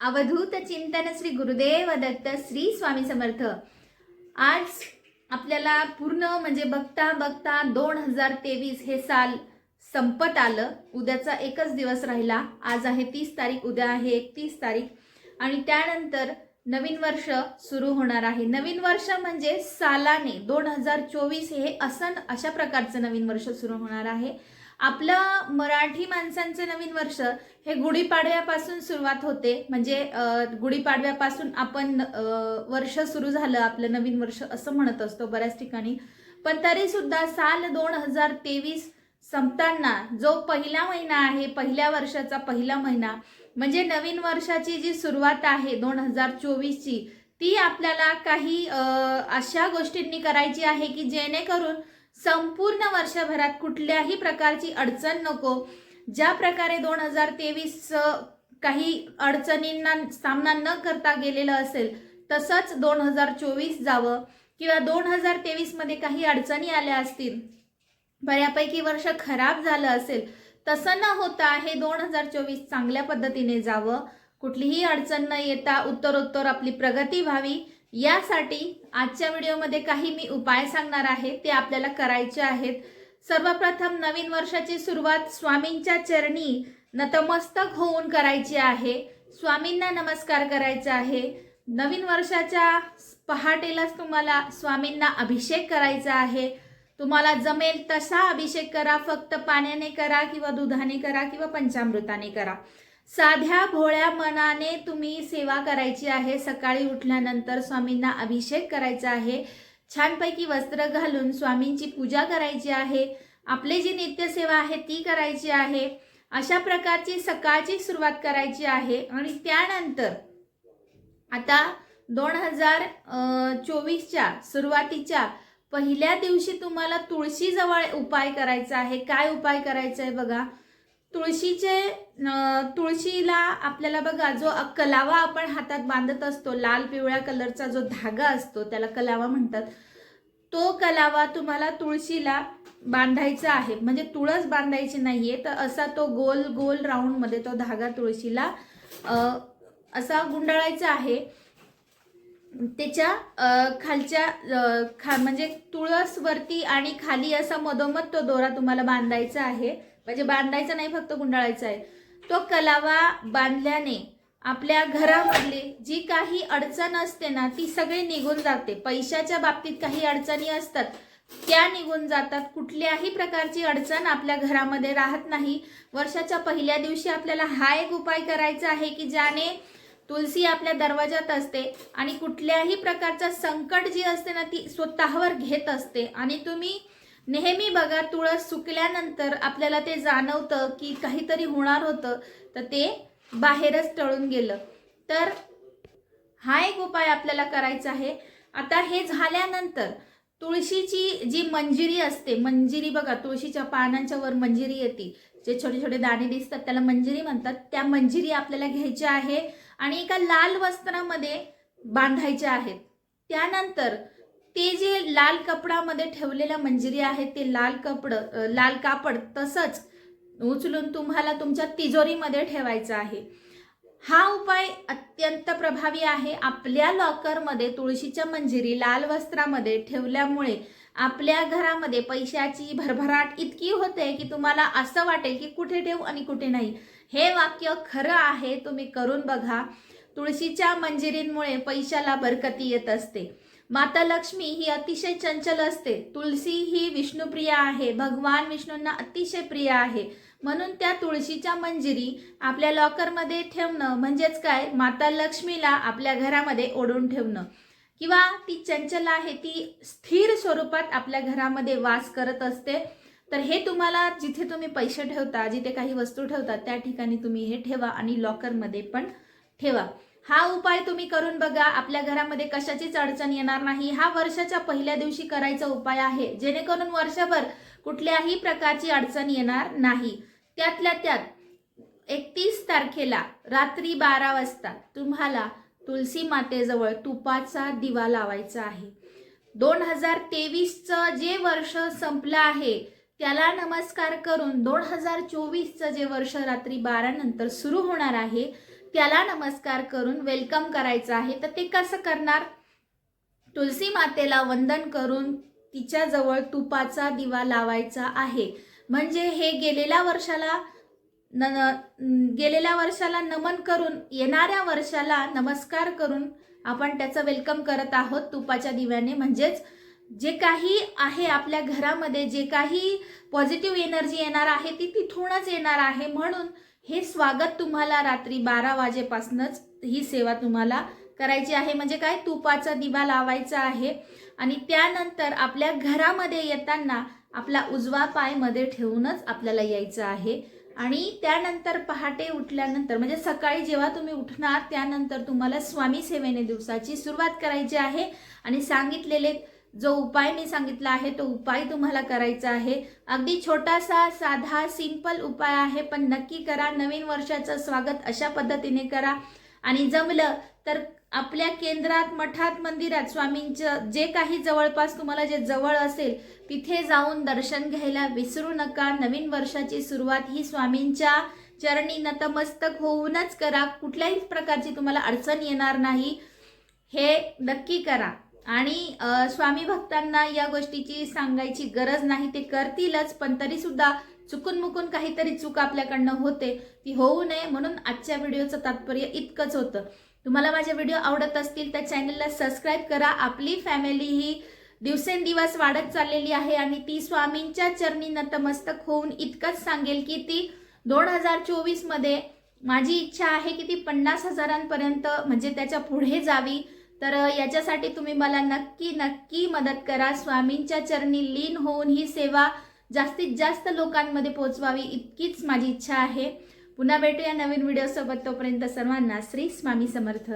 अवधूत चिंतन श्री गुरुदेव दत्त श्री स्वामी समर्थ. आज आपल्याला पूर्ण म्हणजे बघता बघता दोन हजार तेवीस हे साल संपत आलं. उद्याचा एकच दिवस राहिला. आज आहे तीस तारीख उद्या आहे एकतीस तारीख. आणि त्यानंतर नवीन वर्ष सुरू होणार आहे. नवीन वर्ष म्हणजे सालाने दोन हजार चोवीस हे असं अशा प्रकारचं नवीन वर्ष सुरू होणार आहे. आपलं मराठी माणसांचं नवीन वर्ष हे गुढीपाडव्यापासून सुरुवात होते. म्हणजे गुढीपाडव्यापासून आपण वर्ष सुरू झालं आपलं नवीन वर्ष असं म्हणत असतो बऱ्याच ठिकाणी. पण तरी सुद्धा साल दोन हजार तेवीस संपताना जो पहिला महिना आहे पहिल्या वर्षाचा पहिला महिना म्हणजे नवीन वर्षाची जी सुरुवात आहे दोन हजार चोवीसची ती आपल्याला काही अशा गोष्टींनी करायची आहे की जेणेकरून संपूर्ण वर्षभरात कुठल्याही प्रकारची अडचण नको. ज्या प्रकारे दोन हजार तेवीस काही अडचणींना सामना न करता गेलेलं असेल तसंच दोन हजार चोवीस जावं किंवा दोन हजार तेवीसमध्ये काही अडचणी आल्या असतील बऱ्यापैकी वर्ष खराब झालं असेल तसं न होता हे दोन हजार चोवीस चांगल्या पद्धतीने जावं. कुठलीही अडचण न येता उत्तरोत्तर आपली प्रगती व्हावी. यासाठी आजच्या व्हिडिओमध्ये काही मी उपाय सांगणार आहे ते आपल्याला करायचे आहेत. सर्वप्रथम नवीन वर्षाची सुरुवात स्वामींच्या चरणी नतमस्तक होऊन करायची आहे. स्वामींना नमस्कार करायचा आहे. नवीन वर्षाच्या पहाटेलाच तुम्हाला स्वामींना अभिषेक करायचा आहे. तुम्हाला जमेल तसा अभिषेक करा फक्त पाण्याने करा किंवा दुधाने करा किंवा पंचामृताने करा. साध्या भोळ्या मनाने तुम्ही सेवा करायची आहे. सकाळी उठल्यानंतर स्वामींना अभिषेक करायचा आहे. छानपैकी वस्त्र घालून स्वामींची पूजा करायची आहे. आपली जी नित्यसेवा आहे ती करायची आहे. अशा प्रकारची सकाळची सुरुवात करायची आहे. आणि त्यानंतर आता दोन हजार चोवीसच्या सुरुवातीच्या पहिल्या दिवशी तुम्हाला तुळशीजवळ उपाय करायचा आहे. काय उपाय करायचा आहे बघा. तुळशीचे तुळशीला आपल्याला बघा जो कलावा आपण हातात बांधत असतो लाल पिवळ्या कलरचा जो धागा असतो त्याला कलावा म्हणतात. तो कलावा तुम्हाला तुळशीला बांधायचा आहे. म्हणजे तुळस बांधायची नाहीये तर असा तो गोल गोल राऊंडमध्ये तो धागा तुळशीला असा गुंडाळायचा आहे. त्याच्या खालच्या खा म्हणजे तुळसवरती आणि खाली असा मधोमध तो दोरा तुम्हाला बांधायचा आहे. म्हणजे बांधायचा नाही फक्त गुंडाळायचा आहे. तो कलावा बांधल्याने आपल्या घरामधली जी काही अडचण असते ना ती सगळी निघून जाते. पैशाच्या बाबतीत काही अडचणी असतात त्या निघून जातात. कुठल्याही प्रकारची अडचण आपल्या घरामध्ये राहत नाही. वर्षाच्या पहिल्या दिवशी आपल्याला हा एक उपाय करायचा आहे की ज्याने तुलसी आपल्या दरवाजात असते आणि कुठल्याही प्रकारचं संकट जी असते ना ती स्वतःवर घेत असते. आणि तुम्ही नेहमी बघा तुळस सुकल्यानंतर आपल्याला ते जाणवतं की काहीतरी होणार होतं तर ते बाहेरच टळून गेलं. तर हा एक उपाय आपल्याला करायचा आहे. आता हे झाल्यानंतर तुळशीची जी मंजिरी असते मंजिरी बघा तुळशीच्या पानांच्या वर मंजिरी येते. जे छोटे छोटे दाणे दिसतात त्याला मंजिरी म्हणतात. त्या मंजिरी आपल्याला घ्यायच्या आहे आणि एका लाल वस्त्रामध्ये बांधायच्या आहेत. त्यानंतर ते जे लाल कपडामध्ये ठेवलेल्या मंजिरी आहेत ते लाल कपड लाल कापड तसंच उचलून तुम्हाला तुमच्या तिजोरीमध्ये ठेवायचं आहे. हा उपाय अत्यंत प्रभावी आहे. आपल्या लॉकरमध्ये तुळशीच्या मंजिरी लाल वस्त्रामध्ये ठेवल्यामुळे आपल्या घरामध्ये पैशाची भरभराट इतकी होते की तुम्हाला असं वाटेल की कुठे ठेवू आणि कुठे नाही. हे वाक्य खरं आहे तुम्ही करून बघा. तुळशीच्या मंजिरींमुळे पैशाला बरकती येत असते. माता लक्ष्मी ही अतिशय चंचल असते. तुळशी ही विष्णुप्रिय आहे. भगवान विष्णूंना अतिशय प्रिय आहे. म्हणून त्या तुळशीच्या मंजिरी आपल्या लॉकरमध्ये ठेवणं म्हणजेच काय? माता लक्ष्मीला आपल्या घरामध्ये ओढून ठेवणं. किंवा ती चंचल आहे ती स्थिर स्वरूपात आपल्या घरामध्ये वास करत असते. तर हे तुम्हाला जिथे तुम्ही पैसे ठेवता जिथे काही वस्तू ठेवता त्या ठिकाणी तुम्ही हे ठेवा आणि लॉकरमध्ये पण ठेवा. हा उपाय तुम्ही करून बघा. आपल्या घरामध्ये कशाचीच अडचण येणार नाही. हा वर्षाच्या पहिल्या दिवशी करायचा उपाय आहे. जेणेकरून वर्षभर कुठल्याही प्रकारची अडचण येणार नाही. त्यातल्या त्यात एकतीस तारखेला रात्री बारा वाजता तुम्हाला तुलसी मातेजवळ तुपाचा दिवा लावायचा आहे. दोन हजार तेवीसचं जे वर्ष संपलं आहे त्याला नमस्कार करून दोन हजार चोवीसचं जे वर्ष रात्री बारा नंतर सुरू होणार आहे त्याला नमस्कार करून वेलकम करायचं आहे. तर ते कसं करणार? तुलसी मातेला वंदन करून तिच्याजवळ तुपाचा दिवा लावायचा आहे. म्हणजे हे गेलेल्या वर्षाला न न- गेलेल्या वर्षाला नमन करून येणाऱ्या वर्षाला नमस्कार करून आपण त्याचं वेलकम करत आहोत तुपाच्या दिव्याने. म्हणजेच जे काही आहे आपल्या घरामध्ये जे काही पॉझिटिव्ह एनर्जी येणार आहे ती तिथूनच येणार आहे. म्हणून हे स्वागत तुम्हाला रात्री बारा वाजेपासूनच ही सेवा तुम्हाला करायची आहे. म्हणजे काय? तुपाचा दिवा लावायचा आहे आणि त्यानंतर आपल्या घरामध्ये येताना आपला उजवा पायमध्ये ठेवूनच आपल्याला यायचं आहे. आणि त्यानंतर पहाटे उठल्यानंतर म्हणजे सकाळी जेव्हा तुम्ही उठणार त्यानंतर तुम्हाला स्वामी सेवेने दिवसाची सुरुवात करायची आहे. आणि सांगितलेले जो उपाय मी सांगितला आहे तो उपाय तुम्हाला करायचा आहे. अगदी छोटासा साधा सिंपल उपाय आहे पण नक्की करा. नवीन वर्षाचं स्वागत अशा पद्धतीने करा. आणि जमलं तर आपल्या केंद्रात मठात मंदिरात स्वामींचं जे काही जवळपास तुम्हाला जे जवळ असेल तिथे जाऊन दर्शन घ्यायला विसरू नका. नवीन वर्षाची सुरुवात ही स्वामींच्या चरणी नतमस्तक होऊनच करा. कुठल्याही प्रकारची तुम्हाला अडचण येणार नाही. हे नक्की करा. आणि स्वामी भक्तांना या गोष्टीची सांगायची गरज नाही ते करतीलच पण तरी सुद्धा चुकून मुकून काहीतरी चूक आपल्याकडनं होते ती होऊ नये म्हणून आजच्या व्हिडिओचं तात्पर्य इतकंच होतं. तुम्हाला माझे व्हिडिओ आवडत असतील तर चॅनलला सबस्क्राईब करा. आपली फॅमिली ही दिवसेंदिवस वाढत चाललेली आहे आणि ती स्वामींच्या चरणी नतमस्तक होऊन इतकंच सांगेल की ती दोन हजार चोवीसमध्ये माझी इच्छा आहे की ती पन्नास हजारांपर्यंत म्हणजे त्याच्या पुढे जावी. तर याच्यासाठी तुम्ही मला नक्की नक्की मदत करा. स्वामींच्या चरणी लीन होऊन ही सेवा जास्तीत जास्त लोकांमध्ये पोहोचवावी इतकीच माझी इच्छा आहे. पुन्हा भेटूया नवीन व्हिडिओसोबत तोपर्यंत सर्वांना श्री स्वामी समर्थ.